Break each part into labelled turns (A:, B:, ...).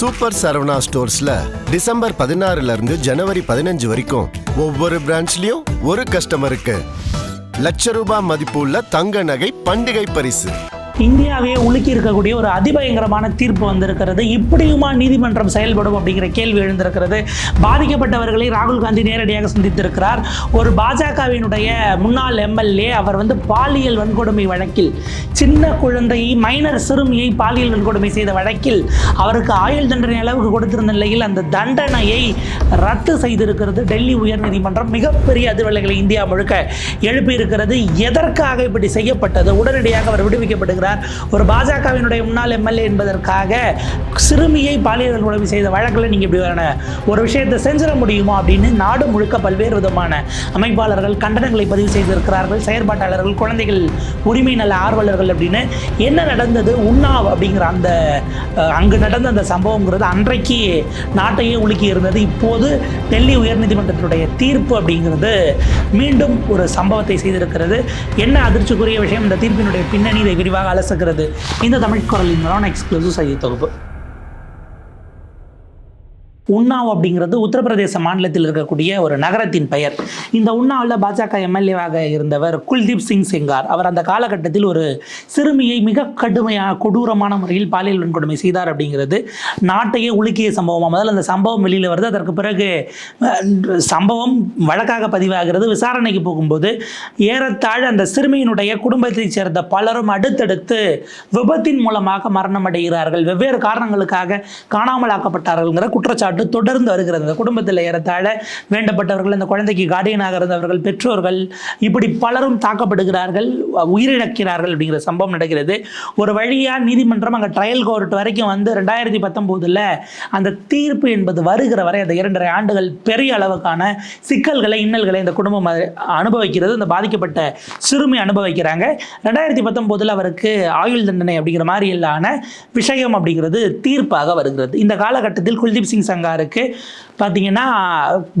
A: Super Saravana ஸ்டோர்ஸ்ல December பதினாறுல இருந்து ஜனவரி பதினஞ்சு வரைக்கும் ஒவ்வொரு பிரான்ச்லயும் ஒரு கஸ்டமருக்கு லட்ச ரூபாய் மதிப்புள்ள தங்க நகை பண்டிகை பரிசு.
B: இந்தியாவையே உலுக்கி இருக்கக்கூடிய ஒரு அதிபயங்கரமான தீர்ப்பு வந்திருக்கிறது. இப்படியுமா நீதிமன்றம் செயல்படும் அப்படிங்கிற கேள்வி எழுந்திருக்கிறது. பாதிக்கப்பட்டவர்களை ராகுல் காந்தி நேரடியாக சந்தித்திருக்கிறார். ஒரு பாஜகவினுடைய முன்னாள் எம்எல்ஏ அவர் வந்து பாலியல் வன்கொடுமை வழக்கில் சின்ன குழந்தையை மைனர் சிறுமியை பாலியல் வன்கொடுமை செய்த வழக்கில் அவருக்கு ஆயுள் தண்டனை அளவுக்கு கொடுத்திருந்த நிலையில் அந்த தண்டனையை ரத்து செய்திருக்கிறது டெல்லி உயர்நீதிமன்றம். மிகப்பெரிய அதிர்வலைகளை இந்தியா முழுக்க எழுப்பியிருக்கிறது. எதற்காக இப்படி செய்யப்பட்டது? உடனடியாக அவர் விடுவிக்கப்படுகிறார். ஒரு பாஜகவினுடைய முன்னாள் எம்எல்ஏ என்பதற்காக சிறுமியை பாலியல் உதவி செய்த வழக்கில் நீங்கள் இப்படி வரணும். ஒரு விஷயத்தை செஞ்சிட முடியுமா அப்படின்னு நாடு முழுக்க பல்வேறு விதமான அமைப்பாளர்கள் கண்டனங்களை பதிவு செய்திருக்கிறார்கள் செயற்பாட்டாளர்கள் குழந்தைகள் உரிமை நல ஆர்வலர்கள் அப்படின்னு என்ன நடந்தது உண்ணாவ் அப்படிங்கிற அந்த அங்கு நடந்த அந்த சம்பவங்கிறது அன்றைக்கு நாட்டையே உலுக்கி இருந்தது. இப்போது டெல்லி உயர்நீதிமன்றத்தினுடைய தீர்ப்பு அப்படிங்கிறது மீண்டும் ஒரு சம்பவத்தை செய்திருக்கிறது. என்ன அதிர்ச்சிக்குரிய விஷயம்? இந்த தீர்ப்பினுடைய பின்னணி இதை விரிவாக அலசுகிறது இந்த தமிழ் குரலின் எக்ஸ்க்ளூசிவ் செய்தி தொகுப்பு உன்னாவ் அப்படிங்கிறது உத்தரப்பிரதேச மாநிலத்தில் இருக்கக்கூடிய ஒரு நகரத்தின் பெயர். இந்த உன்னாவில் பாஜக எம்எல்ஏவாக இருந்தவர் குல்தீப் சிங் செங்கார். அவர் அந்த காலகட்டத்தில் ஒரு சிறுமியை மிக கடுமையான கொடூரமான முறையில் பாலியல் வன்கொடுமை செய்தார் அப்படிங்கிறது நாட்டையே உலுக்கிய சம்பவமாக முதல்ல அந்த சம்பவம் வெளியில் வருது. அதற்கு பிறகு சம்பவம் வழக்காக பதிவாகிறது. விசாரணைக்கு போகும்போது ஏறத்தாழ அந்த சிறுமியினுடைய குடும்பத்தைச் சேர்ந்த பலரும் அடுத்தடுத்து விபத்தின் மூலமாக மரணம் அடைகிறார்கள் வெவ்வேறு காரணங்களுக்காக காணாமல் ஆக்கப்பட்டார்கள்ங்கிற குற்றச்சாட்டு தொடர்ந்து வருகிறது. அந்த குடும்பத்தில் ஏறத்தாழ வேண்டப்பட்டவர்கள் அந்த குழந்தைக்கு கார்டியனாக இருந்தவர்கள் பெற்றோர்கள் இப்படி பலரும் தாக்கப்படுகிறார்கள் உயிரிழக்கிறார்கள் அப்படிங்கிற சம்பவம் நடக்கிறது. ஒரு வழியாக நீதிமன்றம் அங்கே ட்ரையல் கோர்ட் வரைக்கும் வந்து ரெண்டாயிரத்தி பத்தொம்போதில் அந்த தீர்ப்பு என்பது வருகிற வரை அந்த இரண்டரை ஆண்டுகள் பெரிய அளவுக்கான சிக்கல்களை இன்னல்களை இந்த குடும்பம் அனுபவிக்கிறது. இந்த பாதிக்கப்பட்ட சிறுமி அனுபவிக்கிறாங்க. ரெண்டாயிரத்தி பத்தொம்போதில் அவருக்கு ஆயுள் தண்டனை அப்படிங்கிற மாதிரியிலான விஷயம் அப்படிங்கிறது தீர்ப்பாக வருகிறது. இந்த காலகட்டத்தில் குல்தீப் சிங் சங்காருக்கு பார்த்தீங்கன்னா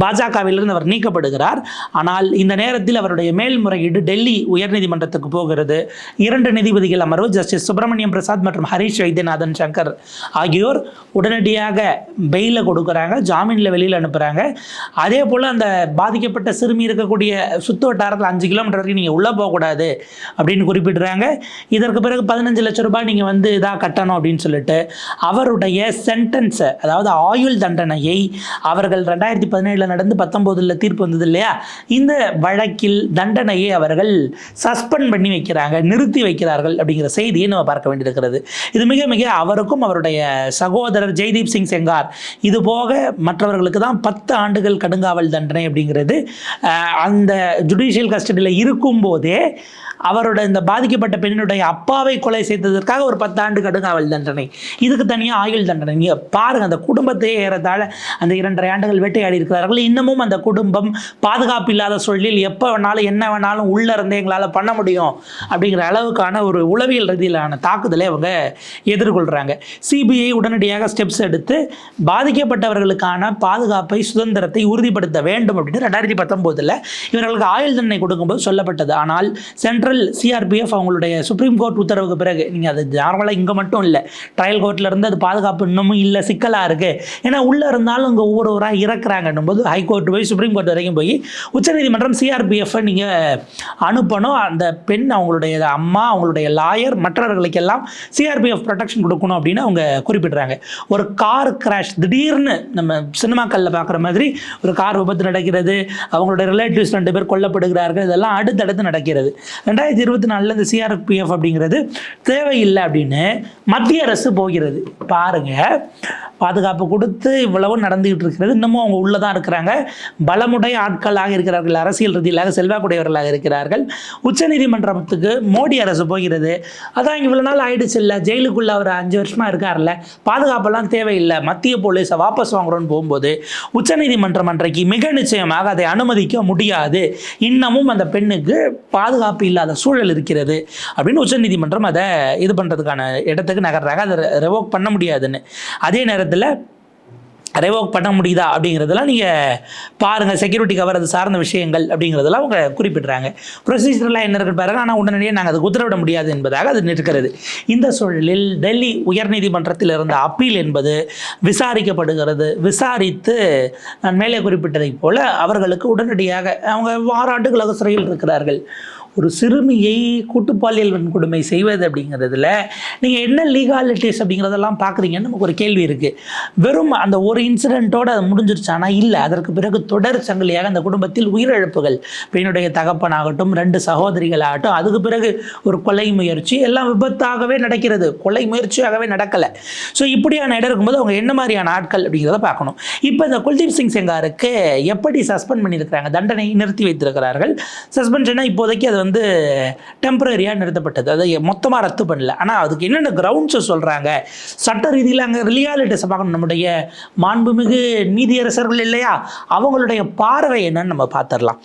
B: பாஜகவிலிருந்து அவர் நீக்கப்படுகிறார். ஆனால் இந்த நேரத்தில் அவருடைய மேல்முறையீடு டெல்லி உயர்நீதிமன்றத்துக்கு போகிறது. இரண்டு நீதிபதிகள் அமர்வு ஜஸ்டிஸ் சுப்பிரமணியம் பிரசாத் மற்றும் ஹரிஷ் வைத்தியநாதன் சங்கர் ஆகியோர் உடனடியாக பெயில கொடுக்குறாங்க. ஜாமீனில் வெளியில் அனுப்புகிறாங்க அதே போல் அந்த பாதிக்கப்பட்ட சிறுமி இருக்கக்கூடிய சுத்து வட்டாரத்தில் அஞ்சு கிலோமீட்டர் வரைக்கும் நீங்கள் உள்ளே போகக்கூடாது அப்படின்னு குறிப்பிடுறாங்க. இதற்கு பிறகு பதினஞ்சு லட்சம் ரூபாய் நீங்கள் வந்து இதாக கட்டணும் அப்படின்னு சொல்லிட்டு அவருடைய சென்டென்ஸை அதாவது ஆயுள் தண்டனையை அவர்கள் ரெண்டாயிரத்தி பதினேழில் நடந்து பத்தொம்போதில் தீர்ப்பு வந்தது இல்லையா? இந்த வழக்கில் தண்டனையை அவர்கள் சஸ்பெண்ட் பண்ணி வைக்கிறாங்க நிறுத்தி வைக்கிறார்கள் அப்படிங்கிற செய்தியை நம்ம பார்க்க வேண்டியிருக்கிறது. இது மிக மிக அவருக்கும் அவருடைய சகோதரர் ஜெய்தீப் சிங் செங்கார். இது போக மற்றவர்களுக்கு தான் பத்து ஆண்டுகள் கடுங்காவல் தண்டனை அப்படிங்கிறது அந்த ஜுடிஷியல் கஸ்டடியில் இருக்கும்போதே அவரோட இந்த பாதிக்கப்பட்ட பெண்ணினுடைய அப்பாவை கொலை செய்ததற்காக ஒரு பத்தாண்டு கடுங்காவல் தண்டனை. இதுக்கு தனியாக ஆயுள் தண்டனை. நீங்கள் பாருங்கள் அந்த குடும்பத்தையே ஏறத்தாழ அந்த இரண்டரை ஆண்டுகள் வேட்டையாடி இருக்கிறார்கள். இன்னமும் அந்த குடும்பம் பாதுகாப்பு இல்லாத சூழலில் எப்போ வேணாலும் என்ன வேணாலும் உள்ளே இருந்தே எங்களால் பண்ண முடியும் அப்படிங்கிற அளவுக்கான ஒரு உளவியல் ரீதியிலான தாக்குதலை அவங்க எதிர்கொள்கிறாங்க சிபிஐ உடனடியாக ஸ்டெப்ஸ் எடுத்து பாதிக்கப்பட்டவர்களுக்கான பாதுகாப்பை சுதந்திரத்தை உறுதிப்படுத்த வேண்டும் அப்படின்னு ரெண்டாயிரத்தி பத்தொம்போதில் இவர்களுக்கு ஆயுள் தண்டனை கொடுக்கும்போது சொல்லப்பட்டது. ஆனால் சென்ட்ரல் சிஆர்பிஎஃப் அவங்களுடைய சுப்ரீம் கோர்ட் உத்தரவுக்கு பிறகு நீங்கள் அது நார்மலாக இங்கே மட்டும் இல்லை ட்ரையல் கோர்ட்டில் இருந்து அது பாதுகாப்பு இன்னமும் இல்லை சிக்கலாக இருக்குது ஏன்னா உள்ளே இருந்தாலும் இங்கே ஒவ்வொருவராக இறக்குறாங்கன்னும் போது ஹைகோர்ட் போய் சுப்ரீம் கோர்ட் வரைக்கும் போய் உச்சநீதிமன்றம் சிஆர்பிஎஃப்பை நீங்கள் அனுப்பணும். அந்த பெண் அவங்களுடைய அம்மா அவங்களுடைய லாயர் மற்றவர்களுக்கெல்லாம் சிஆர்பிஎஃப் ப்ரொடெக்ஷன் கொடுக்கணும் அப்படின்னு அவங்க குறிப்பிடுறாங்க. ஒரு கார் கிராஷ் திடீர்னு நம்ம சினிமாக்களில் பார்க்குற மாதிரி ஒரு கார் விபத்து நடக்கிறது அவங்களுடைய ரிலேட்டிவ்ஸ் ரெண்டு பேர் கொல்லப்படுகிறார்கள் இதெல்லாம் அடுத்தடுத்து நடக்கிறது. ரெண்டாயிரத்தி இருபத்தி நாலில் இந்த சிஆர்பிஎஃப் அப்படிங்கிறது தேவையில்லை அப்படின்னு மத்திய அரசு போகிறது. பாருங்கள் பாதுகாப்பு கொடுத்து இவ்வளவு நடந்துகிட்டு இருக்கிறது. இன்னமும் அவங்க உள்ளே தான் இருக்கிறாங்க. பலமுடைய ஆட்களாக இருக்கிறார்கள். அரசியல் ரீதியிலாக செல்வாக்குடையவர்களாக இருக்கிறார்கள். உச்சநீதிமன்றத்துக்கு மோடி அரசு போகிறது. அதான் இவ்வளோ நாள் ஆயிடுச்சு இல்லை. ஜெயிலுக்குள்ள அவர் அஞ்சு வருஷமாக இருக்கார்ல பாதுகாப்பெல்லாம் தேவையில்லை. மத்திய போலீஸை வாபஸ் வாங்குறோன்னு போகும்போது உச்சநீதிமன்றம் அன்றைக்கு மிக நிச்சயமாக அதை அனுமதிக்க முடியாது. இன்னமும் அந்த பெண்ணுக்கு பாதுகாப்பு இல்லாத சூழல் இருக்கிறது அப்படின்னு உச்சநீதிமன்றம் அதை இது பண்ணுறதுக்கான இடத்துக்கு நகர்றாங்க. அதை ரெவோக் பண்ண முடியாதுன்னு. அதே நேரத்தில் ரெவோக் பண்ண முடியுதா அப்படிங்கிறதெல்லாம் நீங்கள் பாருங்கள் செக்யூரிட்டி கவர் அது சார்ந்த விஷயங்கள் அப்படிங்கிறதெல்லாம் அவங்க குறிப்பிட்றாங்க. ப்ரொசீஜரெலாம் என்ன இருக்கு பாருங்க. ஆனால் உடனடியே நாங்கள் அதுக்கு உத்தரவிட முடியாது என்பதாக அது நிற்கிறது. இந்த சூழலில் டெல்லி உயர்நீதிமன்றத்தில் இருந்த அப்பீல் என்பது விசாரிக்கப்படுகிறது. விசாரித்து நான் மேலே குறிப்பிட்டதைப் போல அவர்களுக்கு உடனடியாக அவங்க வாராண்டுகளாக சிறையில் இருக்கிறார்கள். ஒரு சிறுமியை கூட்டுப்பாலியல் வன்கொடுமை செய்வது அப்படிங்கிறதுல நீங்கள் என்ன லீகாலிட்டிஸ் அப்படிங்கிறதெல்லாம் பார்க்குறீங்கன்னு நமக்கு ஒரு கேள்வி இருக்குது வெறும் அந்த ஒரு இன்சிடெண்ட்டோடு அது முடிஞ்சிருச்சு. ஆனால் இல்லை அதற்கு பிறகு தொடர் சங்கிலியாக அந்த குடும்பத்தில் உயிரிழப்புகள். பெண்ணுடைய தகப்பனாகட்டும் ரெண்டு சகோதரிகளாகட்டும் அதுக்கு பிறகு ஒரு கொலை முயற்சி எல்லாம் விபத்தாகவே நடக்கிறது. கொலை முயற்சியாகவே நடக்கலை. ஸோ இப்படியான இடம் இருக்கும்போது அவங்க என்ன மாதிரியான ஆட்கள் அப்படிங்கிறத பார்க்கணும். இப்போ இந்த குல்தீப் சிங் செங்காருக்கு எப்படி சஸ்பெண்ட் பண்ணியிருக்கிறாங்க? தண்டனை நிறுத்தி வைத்திருக்கிறார்கள். சஸ்பென்ஷனை இப்போதைக்கு அது வந்து டெம்பரரியாக நிறுத்தப்பட்டது அதை மொத்தமாக ரத்து பண்ணல ஆனால் அதுக்கு என்னென்ன கிரவுண்ட்ஸை சொல்கிறாங்க சட்ட ரீதியில் அங்கே ரிலியாலிட்டிஸை பார்க்கணும் நம்முடைய மாண்புமிகு நீதியரசர்கள் இல்லையா அவங்களுடைய பார்வை என்னன்னு நம்ம பார்த்துடலாம்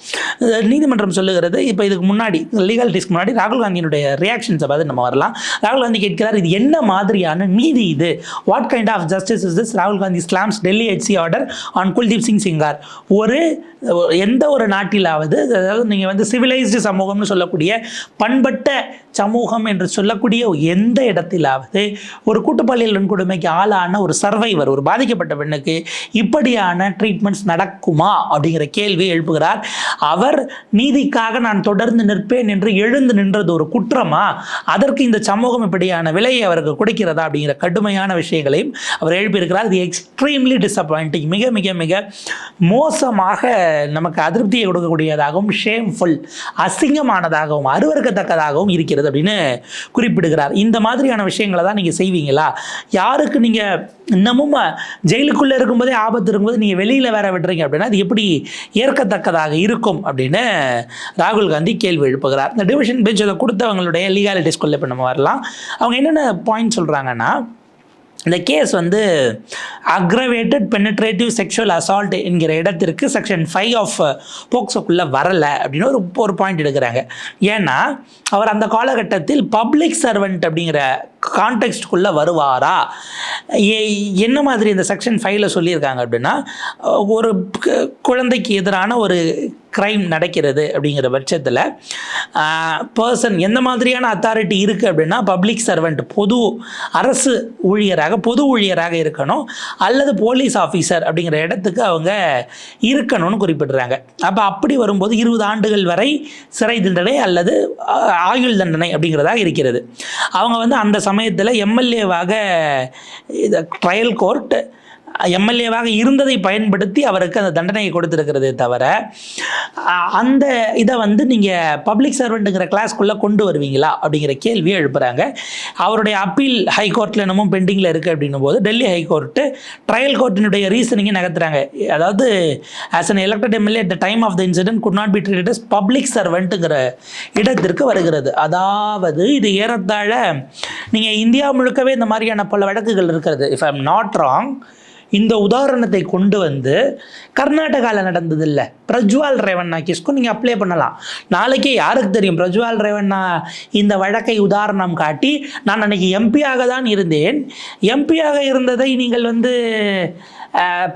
B: நீதிமன்றம் சொல்லுகிறது இப்போ இதுக்கு முன்னாடி லீகாலிட்டிஸ்க்கு முன்னாடி ராகுல் காந்தியினுடைய ரியாக்ஷன்ஸை பார்த்து நம்ம வரலாம் ராகுல் காந்தி கேட்கிறார் இது என்ன மாதிரியான நீதி இது what kind of justice is this ராகுல் Gandhi slams Delhi HC order on Kuldeep Singh Sengar ஒரு எந்த ஒரு நாட்டிலாவது அதாவது நீங்கள் வந்து சிவிலைஸ்டு சமூகம்னு சொல்லக்கூடிய பண்பட்ட சமூகம் என்று சொல்லக்கூடிய எந்த இடத்திலாவது ஒரு கூட்டுப்பாலியல் வன்கொடுமைக்கு ஆளான ஒரு சர்வைவர் ஒரு பாதிக்கப்பட்ட பெண்ணுக்கு இப்படியான ட்ரீட்மெண்ட்ஸ் நடக்குமா அப்படிங்கிற கேள்வியை எழுப்புகிறார். அவர் நீதிக்காக நான் தொடர்ந்து நிற்பேன் என்று எழுந்து நின்றது ஒரு குற்றமா? அதற்கு இந்த சமூகம் இப்படியான விலையை அவருக்கு கொடுக்கிறதா? அப்படிங்கிற கடுமையான விஷயங்களையும் அவர் எழுப்பியிருக்கிறார். இது எக்ஸ்ட்ரீம்லி டிசப்பாயிண்டிங் மிக மிக மிக மோசமாக நமக்கு அதிருப்தியை கொடுக்கக்கூடியதாகவும் ஷேம்ஃபுல் அசிங்கமாக அசிங்கமானதாகவும் அருவறுக்கத்தக்கதாகவும் இருக்கிறது அப்படின்னு குறிப்பிடுகிறார். இந்த மாதிரியான விஷயங்களை தான் நீங்கள் செய்வீங்களா? யாருக்கு நீங்கள் இன்னமும் ஜெயிலுக்குள்ளே இருக்கும்போதே ஆபத்து இருக்கும்போது நீங்கள் வெளியில் வேற விடுறீங்க அப்படின்னா அது எப்படி ஏற்கத்தக்கதாக இருக்கும் அப்படின்னு ராகுல் காந்தி கேள்வி எழுப்புகிறார். இந்த டிவிஷன் பெஞ்ச் அதை கொடுத்தவங்களுடைய லீகாலிட்டிஸ்குள்ளே இப்போ நம்ம வரலாம். அவங்க என்னென்ன பாயிண்ட் சொல்கிறாங்கன்னா இந்த கேஸ் வந்து அக்ரவேட்டட் பெனட்ரேட்டிவ் செக்ஷுவல் அசால்ட் என்கிற இடத்திற்கு செக்ஷன் ஃபைவ் ஆஃப் uh, போக்சோக்குள்ளே வரலை அப்படின்னு ஒரு ஒரு பாயிண்ட் எடுக்கிறாங்க. ஏன்னா அவர் அந்த காலகட்டத்தில் பப்ளிக் சர்வெண்ட் அப்படிங்கிற கான்டெக்ஸ்டுக்குள்ளே வருவாரா? என்ன மாதிரி இந்த செக்ஷன் ஃபைவ்ல சொல்லியிருக்காங்க அப்படின்னா ஒரு கு- குழந்தைக்கு எதிரான ஒரு க்ரைம் நடக்கிறது அப்படிங்கிற பட்சத்தில் பர்சன் எந்த மாதிரியான அத்தாரிட்டி இருக்குது அப்படின்னா பப்ளிக் சர்வெண்ட் பொது அரசு ஊழியராக பொது ஊழியராக இருக்கணும் அல்லது போலீஸ் ஆஃபீஸர் அப்படிங்கிற இடத்துக்கு அவங்க இருக்கணும்னு குறிப்பிடுறாங்க. அப்போ அப்படி வரும்போது இருபது ஆண்டுகள் வரை சிறை தண்டனை அல்லது ஆயுள் தண்டனை அப்படிங்கிறதாக இருக்கிறது. அவங்க வந்து அந்த சமயத்தில் எம்எல்ஏவாக இதை ட்ரையல் கோர்ட் எம்எல்ஏவாக இருந்ததை பயன்படுத்தி அவருக்கு அந்த தண்டனையை கொடுத்துருக்கிறதே தவிர அந்த இதை வந்து நீங்கள் பப்ளிக் சர்வெண்ட்டுங்கிற கிளாஸ்க்குள்ளே கொண்டு வருவீங்களா? அப்படிங்கிற கேள்வியை எழுப்புகிறாங்க அவருடைய அப்பீல் ஹைகோர்ட்டில் என்னமோ பெண்டிங்கில் இருக்குது அப்படின்னும் போது டெல்லி ஹைகோர்ட்டு ட்ரையல் கோர்ட்டினுடைய ரீசனிங்கை நகர்த்துறாங்க. அதாவது as an elected MLA at the time of the incident could not be treat as public சர்வெண்ட்டுங்கிற இடத்திற்கு வருகிறது. அதாவது இது ஏறத்தாழ நீங்கள் இந்தியா முழுக்கவே இந்த மாதிரியான பல வழக்குகள் இருக்கிறது. இஃப் ஐம் நாட் ராங் இந்த உதாரணத்தை கொண்டு வந்து கர்நாடகாவில் நடந்தது இல்லை பிரஜ்வால் ரேவண்ணா கேஸ்க்கும் நீங்கள் அப்ளை பண்ணலாம். நாளைக்கே யாருக்கு தெரியும்? பிரஜ்வால் ரேவண்ணா இந்த வழக்கை உதாரணம் காட்டி நான் அன்னைக்கு எம்பியாக தான் இருந்தேன். எம்பியாக இருந்ததை நீங்கள் வந்து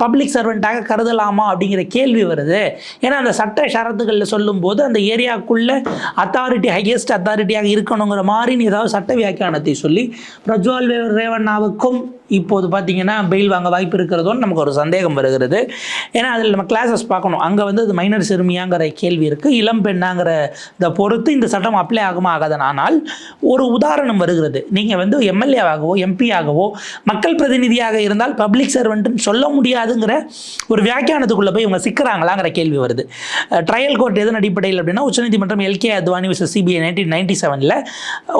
B: பப்ளிக் சர்வெண்ட்டாக கருதலாமா அப்படிங்கிற கேள்வி வருது. ஏன்னா அந்த சட்ட ஷரத்துகளில் சொல்லும்போது அந்த ஏரியாவுக்குள்ளே அத்தாரிட்டி ஹையஸ்ட் அத்தாரிட்டியாக இருக்கணுங்கிற மாதிரி ஏதாவது சட்ட வியாக்கியானத்தை சொல்லி பிரஜ்வால் ரேவண்ணாவுக்கும் இப்போது பார்த்தீங்கன்னா பெயில் வாங்க வாய்ப்பு இருக்கிறதோன்னு நமக்கு ஒரு சந்தேகம் வருகிறது. ஏன்னா அதில் நம்ம கிளாஸஸ் பார்க்கணும். அங்கே வந்து அது மைனர் சிறுமியாங்கிற கேள்வி இருக்குது இளம் பெண்ணாங்கிற இதை பொறுத்து இந்த சட்டம் அப்ளை ஆகுமா ஆகாதன் ஆனால் ஒரு உதாரணம் வருகிறது. நீங்கள் வந்து எம்எல்ஏவாகவோ எம்பியாகவோ மக்கள் பிரதிநிதியாக இருந்தால் பப்ளிக் சர்வெண்ட்டுன்னு சொல்ல முடியாதுங்கிற ஒரு வியாக்கியானத்துக்குள்ளே போய் இவங்க சிக்கிறாங்களாங்கிற கேள்வி வருது. ட்ரையல் கோர்ட் எதன் அடிப்படையில் அப்படின்னா உச்சநீதிமன்றம் LK Advani versus CBI nineteen ninety செவனில்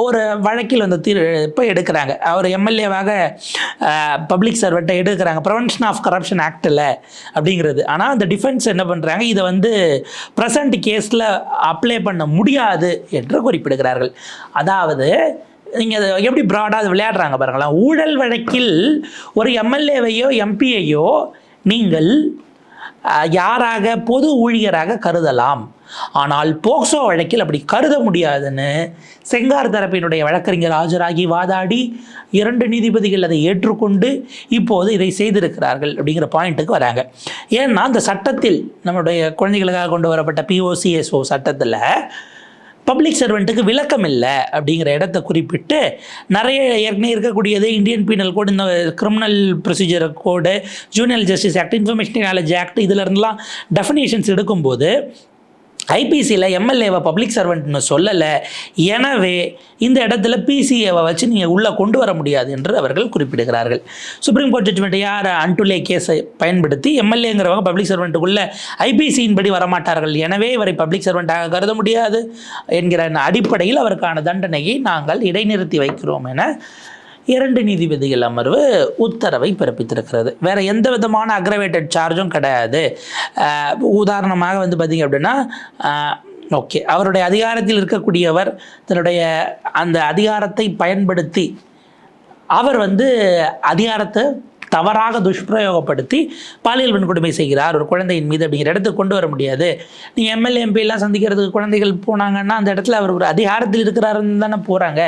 B: ஒரு வழக்கில் வந்து தீர்ப்பை எடுக்கிறாங்க. அவர் எம்எல்ஏவாக பப்ளிக் சர்வெண்ட்டை எடுக்கிறாங்க. ப்ரிவென்ஷன் ஆஃப் கரப்ஷன் ஆக்டில் அப்படிங்கிறது. ஆனால் அந்த டிஃபென்ஸ் என்ன பண்ணுறாங்க இதை வந்து ப்ரெசண்ட் கேஸில் அப்ளை பண்ண முடியாது என்று குறிப்பிடுகிறார்கள். அதாவது நீங்கள் அதை எப்படி ப்ராடாக விளையாடுறாங்க பாருங்களேன். ஊழல் வழக்கில் ஒரு எம்எல்ஏவையோ எம்பியையோ நீங்கள் யாராக பொது ஊழியராக கருதலாம். ஆனால் போக்சோ வழக்கில் அப்படி கருத முடியாதுன்னு செங்கார் தரப்பினுடைய வழக்கறிஞர் ஆஜராகி வாதாடி இரண்டு நீதிபதிகள் அதை ஏற்றுக்கொண்டு இப்போது இதை செய்திருக்கிறார்கள் அப்படிங்கிற பாயிண்ட்டுக்கு வராங்க. ஏன்னா அந்த சட்டத்தில் நம்முடைய குழந்தைகளுக்காக கொண்டு வரப்பட்ட பிஓசிஎஸ்ஓ சட்டத்தில் பப்ளிக் சர்வெண்ட்டுக்கு விளக்கம் இல்லை அப்படிங்கிற இடத்த குறிப்பிட்டு நிறைய ஏற்கனவே இருக்கக்கூடியது இந்தியன் பீனல் கோடு இந்த criminal procedure code junior justice act information technology act இதுல டெஃபினேஷன்ஸ் எடுக்கும்போது ஐபிசியில் எம்எல்ஏவை பப்ளிக் சர்வெண்ட்னு சொல்லலை. எனவே இந்த இடத்துல பிசிஏவை வச்சு நீங்கள் உள்ளே கொண்டு வர முடியாது என்று அவர்கள் குறிப்பிடுகிறார்கள். சுப்ரீம் கோர்ட் ஜட்மெண்ட் யார் அன்டுலே கேஸை பயன்படுத்தி எம்எல்ஏங்கிறவங்க பப்ளிக் சர்வெண்ட்டுக்குள்ளே ஐபிசியின் படி வரமாட்டார்கள். எனவே இவரை பப்ளிக் சர்வெண்ட்டாக கருத முடியாது என்கிற அடிப்படையில் அவருக்கான தண்டனையை நாங்கள் இடைநிறுத்தி வைக்கிறோம் என இரண்டு நீதிபதிகள் அமர்வு உத்தரவை பிறப்பித்திருக்கிறது. வேற எந்த விதமான அக்ரவேட்டட் சார்ஜும் கிடையாது. உதாரணமாக வந்து பார்த்தீங்க அப்படின்னா ஓகே அவருடைய அதிகாரத்தில் இருக்கக்கூடியவர் தன்னுடைய அந்த அதிகாரத்தை பயன்படுத்தி அவர் வந்து அதிகாரத்தை தவறாக துஷ்பிரயோகப்படுத்தி பாலியல் வன்கொடுமை செய்கிறார். ஒரு குழந்தையின் மீது அப்படிங்கிற இடத்துக்கு கொண்டு வர முடியாது. நீங்கள் எம்எல்ஏ எம்பி சந்திக்கிறதுக்கு குழந்தைகள் போனாங்கன்னா அந்த இடத்துல அவர் ஒரு அதிகாரத்தில் இருக்கிறாருன்னு தானே போகிறாங்க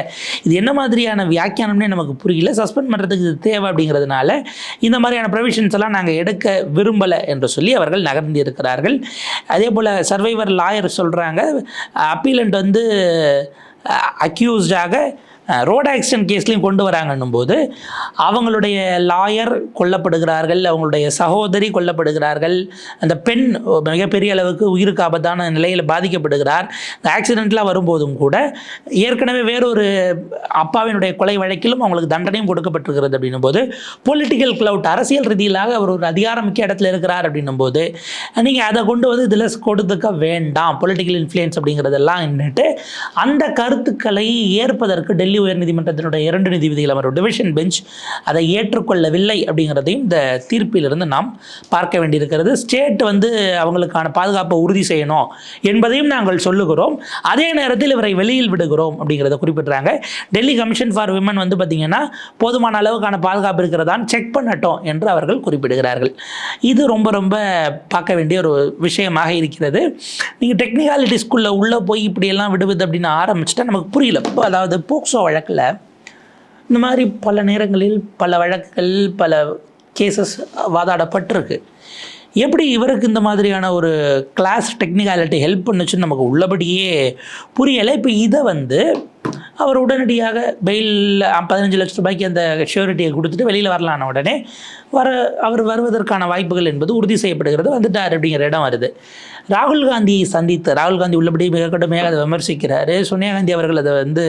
B: இது என்ன மாதிரியான வியாக்கியானம்னே நமக்கு புரியல. சஸ்பெண்ட் பண்ணுறதுக்கு இது தேவை அப்படிங்கிறதுனால இந்த மாதிரியான ப்ரொவிஷன்ஸ் எல்லாம் நாங்கள் எடுக்க விரும்பலை என்று சொல்லி அவர்கள் நகர்ந்து இருக்கிறார்கள். அதே போல் சர்வைவர் லாயர் சொல்கிறாங்க அப்பீலண்ட் வந்து அக்யூஸ்டாக ரோட் ஆக்சிடென்ட் கேஸ்லையும் கொண்டு வராங்கன்னும் போது அவங்களுடைய லாயர் கொல்லப்படுகிறார்கள் அவங்களுடைய சகோதரி கொல்லப்படுகிறார்கள் அந்த பெண் மிகப்பெரிய அளவுக்கு உயிருக்கு ஆபத்தான நிலையில் பாதிக்கப்படுகிறார். இந்த ஆக்சிடெண்ட்லாம் வரும்போதும் கூட ஏற்கனவே வேறொரு அப்பாவினுடைய கொலை வழக்கிலும் அவங்களுக்கு தண்டனையும் கொடுக்கப்பட்டிருக்கிறது அப்படின்னும் போது பொலிட்டிக்கல் கிளவுட் அரசியல் ரீதியிலாக அவர் ஒரு அதிகாரமிக்க இடத்துல இருக்கிறார் அப்படின்னும் போது நீங்கள் அதை கொண்டு வந்து இதில் கொடுத்துக்க வேண்டாம் பொலிட்டிக்கல் இன்ஃப்ளூயன்ஸ் அப்படிங்கிறதெல்லாம் நின்றுட்டு அந்த கருத்துக்களை ஏற்பதற்கு டெல்லி உயர்நீதிமன்றத்தினுடைய இரண்டு நீதிபதிகள் அமர்வு டிவிஷன் பெஞ்ச் அதை ஏற்றுக்கொள்ளவில்லை அப்படிங்கிறதையும் இந்த தீர்ப்பிலிருந்து நாம் பார்க்க வேண்டியிருக்கிறது. ஸ்டேட் வந்து அவங்களுக்கான பாதுகாப்பை உறுதி செய்யணும் என்பதையும் நாங்கள் சொல்லுகிறோம். அதே நேரத்தில் இவரை வெளியில் விடுகிறோம் அப்படிங்கிறத குறிப்பிட்றாங்க. டெல்லி கமிஷன் ஃபார் விமன் வந்து பார்த்திங்கன்னா போதுமான அளவுக்கான பாதுகாப்பு இருக்கிறதான் செக் பண்ணட்டும் என்று அவர்கள் குறிப்பிடுகிறார்கள். இது ரொம்ப ரொம்ப பார்க்க வேண்டிய ஒரு விஷயமாக இருக்கிறது. நீங்கள் டெக்னிகாலிட்டிஸ்குள்ளே உள்ளே போய் இப்படியெல்லாம் விடுவது அப்படின்னு ஆரம்பிச்சிட்டா நமக்கு புரியல. அதாவது போக்சோ வழக்கில் இந்த மாதிரி பல நேரங்களில் பல வழக்குகள் பல கேசஸ் வாதாடப்பட்டிருக்கு. எப்படி இவருக்கு இந்த மாதிரியான ஒரு கிளாஸ் டெக்னிக்காலிட்டி ஹெல்ப் பண்ணுச்சுன்னு நமக்கு உள்ளபடியே புரியலை. இப்போ இதை வந்து அவர் உடனடியாக பெயில் பதினஞ்சு லட்ச ரூபாய்க்கு அந்த ஷியூரிட்டியை கொடுத்துட்டு வெளியில் வரலான உடனே வர அவர் வருவதற்கான வாய்ப்புகள் என்பது உறுதி செய்யப்படுகிறது. வந்துட்டார் அப்படிங்கிற இடம் வருது. ராகுல் காந்தியை சந்தித்து ராகுல் காந்தி உள்ளபடி மிக கடுமையாக அதை விமர்சிக்கிறாரு. சோனியா காந்தி அவர்கள் அதை வந்து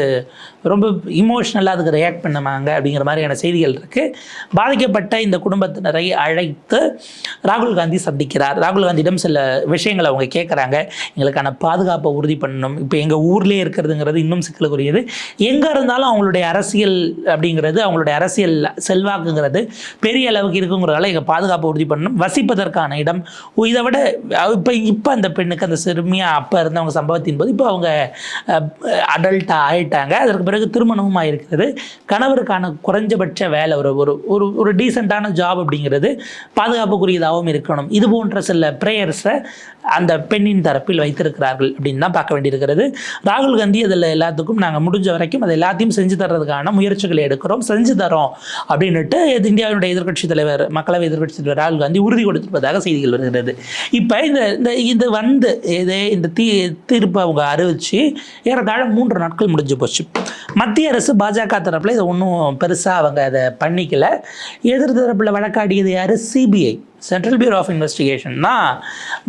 B: ரொம்ப இமோஷ்னலாக அதுக்கு ரியாக்ட் பண்ணுவாங்க அப்படிங்கிற மாதிரியான செய்திகள் இருக்குது பாதிக்கப்பட்ட இந்த குடும்பத்தினரை அழைத்து ராகுல் காந்தி சந்திக்கிறார். ராகுல் காந்தியிடம் சில விஷயங்களை அவங்க கேட்குறாங்க எங்களுக்கான பாதுகாப்பை உறுதி பண்ணணும். இப்போ எங்கள் ஊர்லேயே இருக்கிறதுங்கிறது இன்னும் சிக்கலுக்குரியது எங்கே இருந்தாலும் அவங்களுடைய அரசியல் அப்படிங்கிறது அவங்களுடைய அரசியல் செல்வாக்குங்கிறது பெரிய அளவுக்கு இருக்குங்கிறதால எங்கள் பாதுகாப்பு உறுதி பண்ணணும். வசிப்பதற்கான இடம். இதை விட இப்போ இப்போ அந்த பெண்ணுக்கு அந்த சிறுமியாக அப்போ இருந்தவங்க சம்பவத்தின் போது இப்போ அவங்க அடல்ட்டாக ஆயிட்டாங்க. அதற்கு பிறகு திருமணமும் ஆயிருக்கிறது. கணவருக்கான குறைஞ்சபட்ச வேலை ஒரு ஒரு ஒரு ஒரு டீசெண்டான ஜாப் அப்படிங்கிறது பாதுகாப்புக்குரியதாகவும் இருக்கணும். இது போன்ற சில ப்ரேயர்ஸை அந்த பெண்ணின் தரப்பில் வைத்திருக்கிறார்கள் அப்படின்னு தான் பார்க்க வேண்டியிருக்கிறது. ராகுல் காந்தி அதில் எல்லாத்துக்கும் நாங்கள் முடிஞ்ச வரைக்கும் அதை எல்லாத்தையும் செஞ்சு தர்றதுக்கான முயற்சிகளை எடுக்கிறோம் செஞ்சு தரோம் அப்படின்னுட்டு இது இந்தியாவினுடைய எதிர்க்கட்சி தலைவர் மக்களவை எதிர்க்கட்சி தலைவர் ராகுல் காந்தி உறுதி கொடுத்திருப்பதாக செய்திகள் வருகிறது. இப்போ இந்த இந்த இது வந்து இது இந்த தீ தீர்ப்பை அவங்க அறிவிச்சு ஏறத்தாழ மூன்று நாட்கள் முடிஞ்சு போச்சு. மத்திய அரசு பாஜக தரப்பில் இதை ஒன்றும் பெருசாக அவங்க அதை பண்ணிக்கல. எதிர் தரப்பில் வழக்காடியது யார்? CBI central bureau of investigation தான்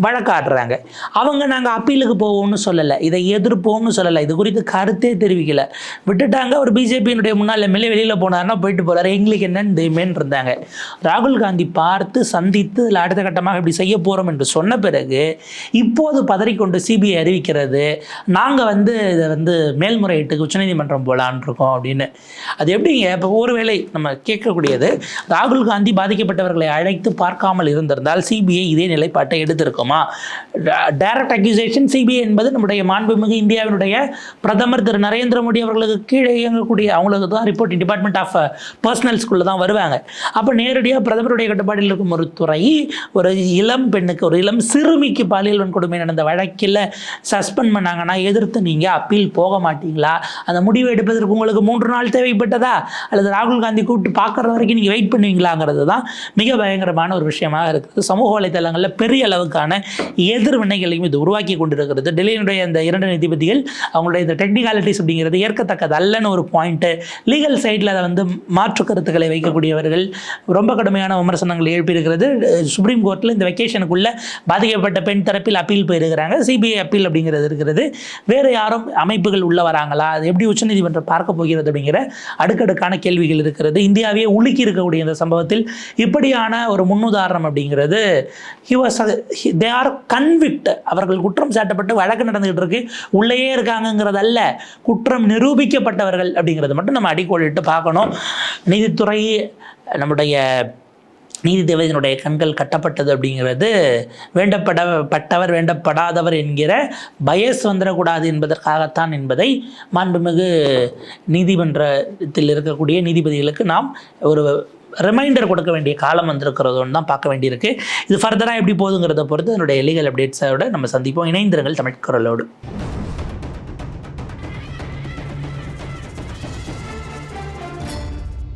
B: வழக்காடுறாங்க. அவங்க நாங்கள் அப்பீலுக்கு போவோம்னு சொல்லலை. இதை எதிர்ப்போம்னு சொல்லலை. இது குறித்து கருத்தே தெரிவிக்கல. விட்டுட்டாங்க. ஒரு பிஜேபியினுடைய முன்னாள் எம்எல்ஏ வெளியில் போனார்னா போயிட்டு போகிறார் எங்களுக்கு என்னன்னு தெய்மேன்னு இருந்தாங்க. ராகுல் காந்தி பார்த்து சந்தித்து இதில் அடுத்த கட்டமாக இப்படி செய்ய போகிறோம் என்று சொன்ன பிறகு இப்போது பதறிக்கொண்டு சிபிஐ அறிவிக்கிறது. நாங்கள் வந்து இதை வந்து மேல்முறையீட்டுக்கு உச்சநீதிமன்றம் பண்ணுறோம் போலான் இருக்கோம் அப்படின்னு. அது எப்படிங்க? இப்போ ஒருவேளை நம்ம கேட்கக்கூடியது ராகுல் காந்தி பாதிக்கப்பட்டவர்களை அழைத்து பார்க்காமல் இருந்திருந்தால் சிபிஐ இதே நிலைப்பாட்டை எடுத்திருக்குமா? டைரக்ட் அக்யூசேஷன் சிபிஐ என்பது நம்முடைய மாண்புமிகு இந்தியாவினுடைய பிரதமர் திரு நரேந்திர மோடி அவர்களுக்கு கீழே இயங்கக்கூடிய அவங்களுக்கு தான் ரிப்போர்ட்டிங் டிபார்ட்மெண்ட் ஆஃப் பர்சனல் தான் வருவாங்க. அப்போ நேரடியாக பிரதமருடைய கட்டுப்பாட்டில் இருக்கும் ஒரு துறை ஒரு இளம் பெண்ணுக்கு ஒரு இளம் சிறுமிக்கு பாலியல் வன்கொடுமை நடந்த வழக்கில் சஸ்பெண்ட் பண்ணாங்கன்னா எதிர்த்து நீங்கள் அப்பீல் போக மாட்டீங்களா? அந்த முடிவு எடுப்பதற்கு உங்களுக்கு மூன்று நாள் தேவைப்பட்டதா? அல்லது ராகுல் காந்தி கூப்பிட்டு பார்க்குற வரைக்கும் நீங்கள் வெயிட் பண்ணுவீங்களாங்கிறது தான் மிக பயங்கரமான ஒரு விஷயமாக இருக்குது. சமூக வலைதளங்களில் பெரிய அளவுக்கான எதிர்வினைகளையும் இது உருவாக்கி கொண்டிருக்கிறது. டெல்லியினுடைய இந்த இரண்டு நீதிபதிகள் அவங்களுடைய இந்த டெக்னிகாலிட்டிஸ் அப்படிங்கிறது ஏற்கத்தக்கது அல்லன்னு ஒரு பாயிண்ட்டு லீகல் சைடில் அதை வந்து மாற்று கருத்துக்களை வைக்கக்கூடியவர்கள் ரொம்ப கடுமையான விமர்சனங்கள் எழுப்பியிருக்கிறது. சுப்ரீம் கோர்ட்டில் இந்த வெக்கேஷனுக்குள்ளே பாதிக்கப்பட்ட பெண் தரப்பில் அப்பீல் போயிருக்கிறாங்க. சிபிஐ அப்பீல் அப்படிங்கிறது இருக்கிறது. வேறு யாரும் அமைப்புகள் உள்ள வராங்களா? அது எப்படி உச்சநீதிமன்றம் பார்க்க போகிறது அப்படிங்கிற அடுக்கடுக்கான கேள்விகள் இருக்கிறது. இந்தியாவே உலுக்கி இருக்கக்கூடிய இந்த சம்பவத்தில் இப்படியான ஒரு முன்னுதாரணம் அப்படிங்கிறது he was they are convict அவர்கள் குற்றம் சாட்டப்பட்டு வழக்கு நடந்துகிட்டு இருக்கு. உள்ளேயே இருக்காங்கங்கிறதல்ல குற்றம் நிரூபிக்கப்பட்டவர்கள் அப்படிங்கிறது மட்டும் நம்ம அடிக்கோளிட்டு பார்க்கணும். நீதித்துறை நம்முடைய நீதி தேவதையினுடைய கண்கள் கட்டப்பட்டது அப்படிங்கிறது வேண்டப்பட பட்டவர் வேண்டப்படாதவர் என்கிற பயஸ் வந்துடக்கூடாது என்பதற்காகத்தான் என்பதை மாண்புமிகு நீதிமன்றத்தில் இருக்கக்கூடிய நீதிபதிகளுக்கு நாம் ஒரு ரிமைண்டர் கொடுக்க வேண்டிய காலம் வந்திருக்கிறதுன்னு தான் பார்க்க வேண்டியிருக்கு. இது ஃபர்தராக எப்படி போகுதுங்கிறத பொறுத்து அதனுடைய லீகல் அப்டேட்ஸோட நம்ம சந்திப்போம். இணைந்திருங்கள் தமிழ் குரலோடு.